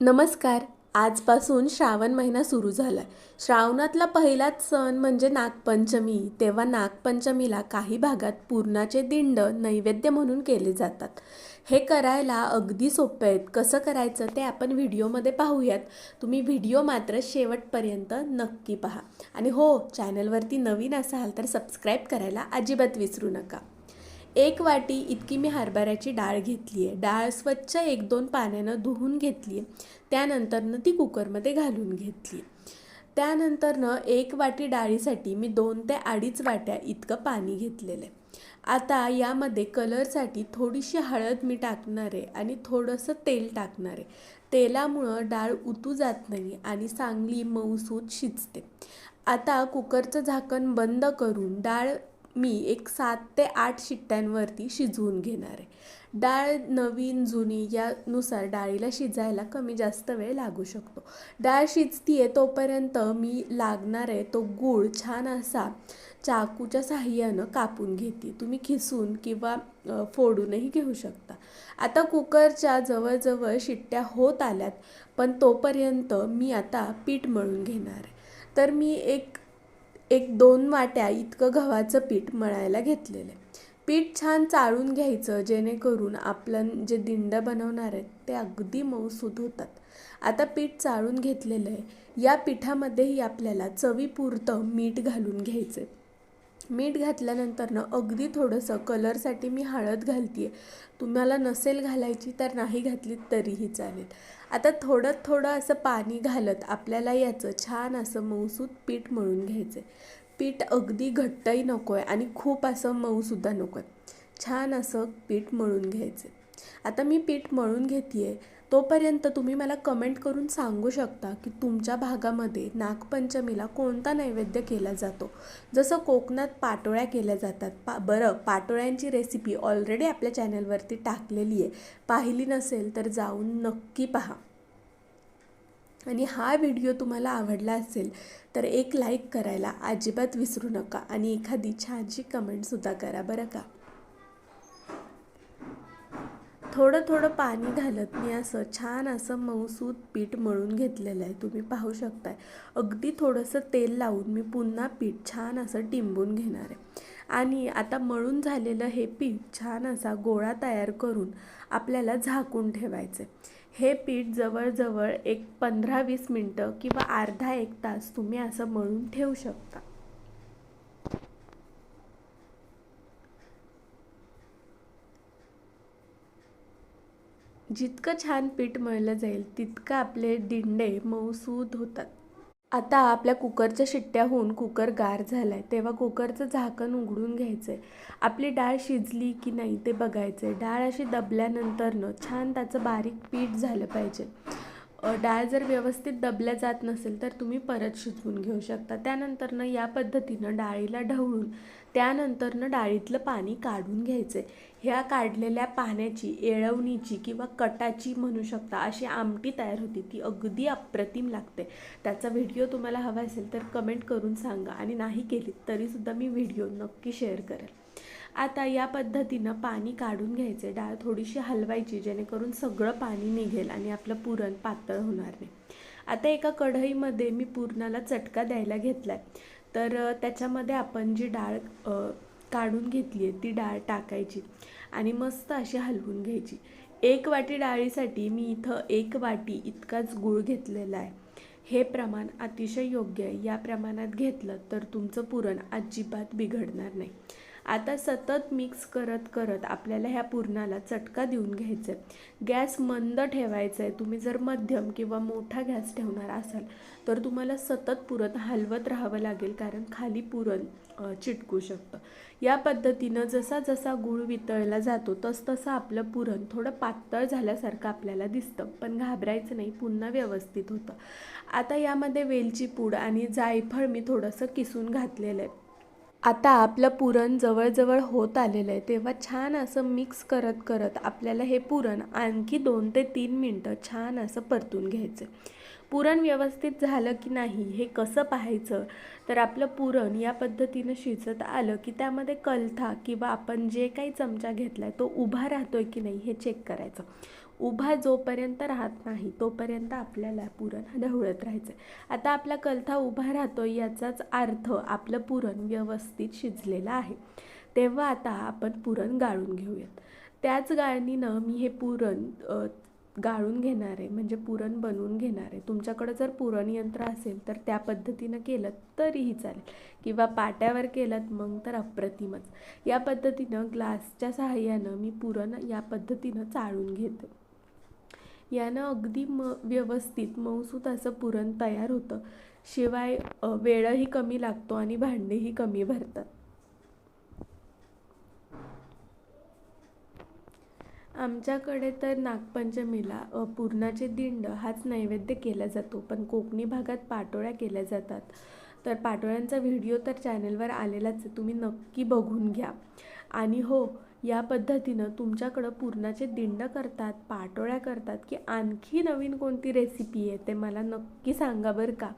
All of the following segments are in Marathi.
नमस्कार. आजपासून श्रावण महिना सुरू झाला आहे श्रावणातला पहिलाच सण म्हणजे नागपंचमी. तेव्हा नागपंचमीला काही भागात पूर्णाचे दिंड नैवेद्य म्हणून केले जातात. हे करायला अगदी सोपे आहेत. कसं करायचं ते आपण व्हिडिओमध्ये पाहूयात. तुम्ही व्हिडिओ मात्र शेवटपर्यंत नक्की पहा. आणि हो चॅनलवरती नवीन असाल तर सबस्क्राईब करायला अजिबात विसरू नका. एक वाटी इतकी मी हरभऱ्याची डाळ घेतली आहे. डाळ स्वच्छ एक दोन पाण्यानं धुवून घेतली आहे. त्यानंतरनं ती कुकरमध्ये घालून घेतली त्यानंतरनं एक वाटी डाळीसाठी मी दोन ते अडीच वाट्या इतकं पाणी घेतलेलं आहे. आता यामध्ये कलरसाठी थोडीशी हळद मी टाकणार आहे आणि थोडंसं तेल टाकणार आहे. तेलामुळं डाळ उतू जात नाही आणि चांगली मऊसूत शिजते. आता कुकरचं झाकण बंद करून डाळ मी एक सात ते आठ शिट्ट्यांवरती शिजवून घेणार आहे. डाळ नवीन जुनी यानुसार डाळीला शिजायला कमी जास्त वेळ लागू शकतो. डाळ शिजती आहे तोपर्यंत मी लागणार आहे तो गूळ छान असा चाकूच्या साह्यानं कापून घेते. तुम्ही खिसून किंवा फोडूनही घेऊ शकता. आता कुकरच्या जवळजवळ शिट्ट्या होत आल्यात पण तोपर्यंत मी आता पीठ मळून घेणार आहे. तर मी एक एक दोन वाट्या इतकं गव्हाचं पीठ मळायला घेतलेलं आहे. पीठ छान चाळून घ्यायचं जेणेकरून आपलं जे दिंड बनवणार आहेत ते अगदी मऊसूद होतात. आता पीठ चाळून घेतलेलं आहे. या पिठामध्येही आपल्याला चवीपुरतं मीठ घालून घ्यायचं आहे मीठ घातल्यानंतरनं अगदी थोडंसं कलरसाठी मी हळद घालते आहे तुम्हाला नसेल घालायची तर नाही घातली तरीही चालेल. आता थोडं थोडं असं पाणी घालत आपल्याला याचं छान असं मऊसूत पीठ मळून घ्यायचं आहे पीठ अगदी घट्टही नको आहे आणि खूप असं मऊसुद्धा नको आहे छान असं पीठ मळून घ्यायचं आहे आता मी पीठ मळून घेते आहे तोपर्यंत तुम्ही मला कमेंट करून सांगू शकता की तुमच्या भागामध्ये नागपंचमीला कोणता नैवेद्य केला जातो. जसं कोकणात पाटोळ्या केल्या जातात. पा बरं पाटोळ्यांची रेसिपी ऑलरेडी आपल्या चॅनलवरती टाकलेली आहे. पाहिली नसेल तर जाऊन नक्की पहा. आणि हा व्हिडिओ तुम्हाला आवडला असेल तर एक लाईक करायला अजिबात विसरू नका आणि एखादी छानशी कमेंटसुद्धा करा बरं का? थोडं थोडं पाणी घालत मी असं छान असं मऊसूत पीठ मळून घेतलेलं आहे. तुम्ही पाहू शकताय. अगदी थोडंसं तेल लावून मी पुन्हा पीठ छान असं टिंबून घेणार आहे. आणि आता मळून झालेलं हे पीठ छान असा गोळा तयार करून आपल्याला झाकून ठेवायचं हे पीठ जवळजवळ एक पंधरा वीस मिनटं किंवा अर्धा एक तास तुम्ही असं मळून ठेवू शकता. जितकं छान पीठ मळलं जाईल तितकं आपले दिंडे मऊसूद होतात. आता आपल्या कुकरच्या शिट्ट्या होऊन कुकर गार झाला आहे तेव्हा कुकरचं झाकण उघडून घ्यायचं आहे आपली डाळ शिजली की नाही ते बघायचं आहे डाळ अशी दबल्यानंतरनं छान त्याचं बारीक पीठ झालं पाहिजे. डाळ जर व्यवस्थित दबल्या जात नसेल तर तुम्ही परत शिजवून घेऊ शकता. त्यानंतरनं या पद्धतीनं डाळीला ढवळून त्यानंतरनं डाळीतलं पाणी काढून घ्यायचं. आहे ह्या काढलेल्या पाण्याची येळवणीची किंवा कटाची म्हणू शकता अशी आमटी तयार होती. ती अगदी अप्रतिम लागते. त्याचा व्हिडिओ तुम्हाला हवा असेल तर कमेंट करून सांगा. आणि नाही केली तरीसुद्धा मी व्हिडिओ नक्की शेअर करेल. आता या पद्धतीनं पाणी काढून घ्यायचे डाळ थोडीशी हलवायची जेणेकरून सगळं पाणी निघेल आणि आपलं पुरण पातळ होणार नाही. आता एका कढईमध्ये मी पुरणाला चटका द्यायला घेतला आहे तर त्याच्यामध्ये आपण जी डाळ काढून घेतली आहे ती डाळ टाकायची आणि मस्त अशी हलवून घ्यायची. एक वाटी डाळीसाठी मी इथं एक वाटी इतकाच गूळ घेतलेला आहे. हे प्रमाण अतिशय योग्य आहे. या प्रमाणात घेतलं तर तुमचं पुरण अजिबात बिघडणार नाही. आता सतत मिक्स करत करत आपल्याला ह्या पुरणाला चटका देऊन घ्यायचं आहे गॅस मंद ठेवायचा आहे तुम्ही जर मध्यम किंवा मोठा गॅस ठेवणार असाल तर तुम्हाला सतत पुरण हलवत राहावं लागेल कारण खाली पुरण चिटकू शकतं. या पद्धतीनं जसा जसा गूळ वितळला जातो तसतसं आपलं पुरण थोडं पातळ झाल्यासारखं आपल्याला दिसतं. पण घाबरायचं नाही पुन्हा व्यवस्थित होतं. आता यामध्ये वेलची पूड आणि जायफळ मी थोडंसं किसून घातलेलं आहे. आता आपलं पुरण जवळजवळ होत आलेलं आहे. तेव्हा छान असं मिक्स करत करत आपल्याला हे पुरण आणखी दोन ते तीन मिनटं छान असं परतून घ्यायचं पुरण व्यवस्थित झालं की नाही हे कसं पाहायचं? तर आपलं पुरण या पद्धतीनं शिजत आलं की त्यामध्ये कलथा किंवा आपण जे काही चमचा घेतला आहे तो उभा राहतो आहे की नाही हे चेक करायचं. उभा जोपर्यंत राहत नाही तोपर्यंत आपल्याला पुरण ढवळत राहायचं आहे आता आपला कलथा उभा राहतो याचाच अर्थ आपलं पुरण व्यवस्थित शिजलेलं आहे. तेव्हा आता आपण पुरण गाळून घेऊयात. त्याच गाळणीनं मी हे पुरण गाळून घेणार आहे म्हणजे पुरण बनवून घेणार. आहे तुमच्याकडं जर पुरण यंत्र असेल तर त्या पद्धतीनं केलं तरीही चालेल. किंवा पाट्यावर केलं मग तर अप्रतिमच. या पद्धतीनं ग्लासच्या सहाय्यानं मी पुरण या पद्धतीनं चाळून घेते. यानं अगदी म व्यवस्थित मऊसूत असं पुरण तयार होतं. शिवाय वेळही कमी लागतो आणि भांडेही कमी भरतात. आमच्याकडे तर नागपंचमीला पुरणाचे दिंड हाच नैवेद्य केला जातो पण कोकणी भागात पाटोळ्या केल्या जातात. तर पाटोळ्यांचा व्हिडिओ तर चॅनलवर आलेलाच आहे तुम्ही नक्की बघून घ्या. आणि हो या पद्धतीनं तुमच्याकडं पुरणाचे दिंड करतात पाटोळ्या करतात की आणखी नवीन कोणती रेसिपी आहे ते मला नक्की सांगा बरं का?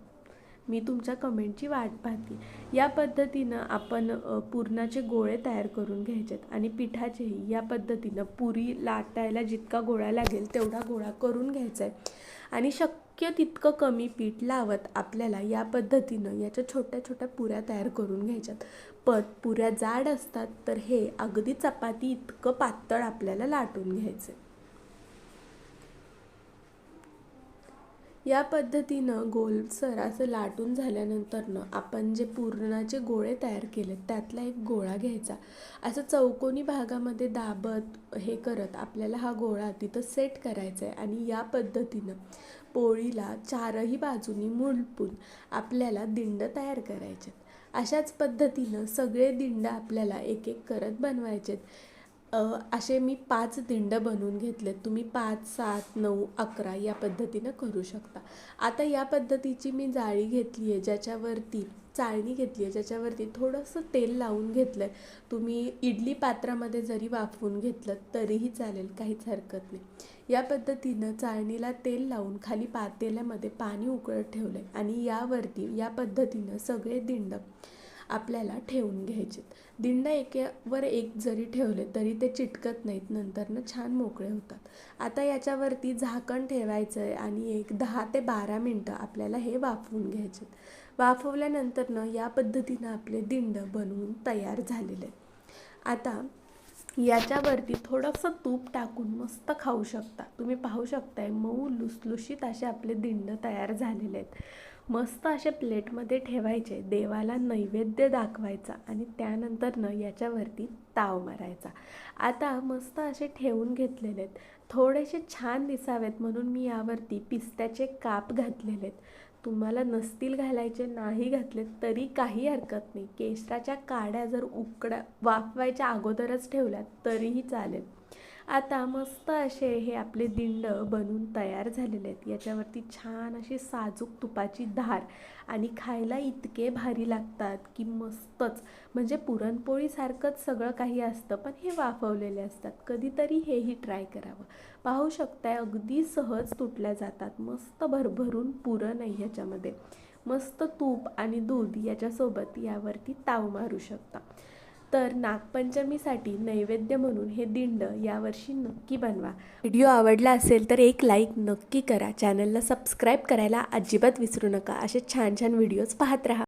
मी तुमच्या कमेंटची वाट पाहते. या पद्धतीनं आपण पुरणाचे गोळे तयार करून घ्यायचेत आणि पिठाचेही या पद्धतीनं पुरी लाटायला जितका गोळा लागेल तेवढा गोळा करून घ्यायचा आहे आणि शक्य तितकं कमी पीठ लावत आपल्याला या पद्धतीनं याच्या छोट्या छोट्या पुऱ्या तयार करून घ्यायच्यात. पण पुऱ्या जाड असतात तर हे अगदी चपाती इतकं पातळ आपल्याला लाटून घ्यायचं या पद्धतीनं गोलसर असं लाटून झाल्यानंतरनं आपण जे पुरणाचे गोळे तयार केलेत त्यातला एक गोळा घ्यायचा. असं चौकोनी भागामध्ये दाबत हे करत आपल्याला हा गोळा तिथं सेट करायचा आहे आणि या पद्धतीनं पोळीला चारही बाजूनी मुलपून आपल्याला दिंड तयार करायचे अशाच पद्धतीनं सगळे दिंड आपल्याला एक एक करत बनवायचेत. असे मी पाच दिंड बनवून घेतलेत. तुम्ही पाच सात नऊ अकरा या पद्धतीनं करू शकता. आता या पद्धतीची मी जाळी घेतली आहे ज्याच्यावरती चाळणी घेतली आहे ज्याच्यावरती थोडंसं तेल लावून घेतलं आहे तुम्ही इडली पात्रामध्ये जरी वाफवून घेतलं तरीही चालेल काहीच हरकत नाही. या पद्धतीनं चाळणीला तेल लावून खाली पातेल्यामध्ये पाणी उकळत ठेवलं आहे आणि यावरती या पद्धतीनं सगळे दिंड आपल्याला ठेवून घ्यायचे दिंड एकेवर एक जरी ठेवले तरी ते चिटकत नाहीत नंतरनं छान मोकळे होतात. आता याच्यावरती झाकण ठेवायचं आहे आणि एक दहा ते बारा मिनटं आपल्याला हे वाफवून घ्यायचे वाफवल्यानंतरनं या पद्धतीनं आपले दिंड बनवून तयार झालेले आहेत. आता याच्यावरती थोडंसं तूप टाकून मस्त खाऊ शकता. तुम्ही पाहू शकताय मऊ लुसलुशीत असे आपले दिंड तयार झालेले आहेत. मस्त असे प्लेटमध्ये ठेवायचे. देवाला नैवेद्य दाखवायचा आणि त्यानंतरनं याच्यावरती ताव मारायचा. आता मस्त असे ठेवून घेतलेले आहेत. थोडेसे छान दिसावेत म्हणून मी यावरती पिस्त्याचे काप घातलेले आहेत. तुम्हाला नसतील घालायचे नाही घातले तरी काही हरकत नाही. केशराच्या काड्या जर उकड्या वाफवायच्या अगोदरच ठेवल्या तरीही चालेल. आता मस्त असे हे आपले दिंड बनून तयार झालेले आहेत. याच्यावरती छान अशी साजूक तुपाची धार आणि खायला इतके भारी लागतात की मस्तच. म्हणजे पुरणपोळीसारखंच सगळं काही असतं पण हे वाफवलेले असतात. कधीतरी हेही ट्राय करावं. पाहू शकताय अगदी सहज तुटल्या जातात. मस्त भरभरून पुरण आहे ह्याच्यामध्ये. मस्त तूप आणि दूध याच्यासोबत यावरती ताव मारू शकता. तर नागपंचमीसाठी नैवेद्य म्हणून हे दिंड यावर्षी नक्की बनवा. व्हिडिओ आवडला असेल तर एक लाईक नक्की करा. चॅनलला सबस्क्राईब करायला अजिबात विसरू नका. असे छान छान व्हिडिओज पाहत राहा.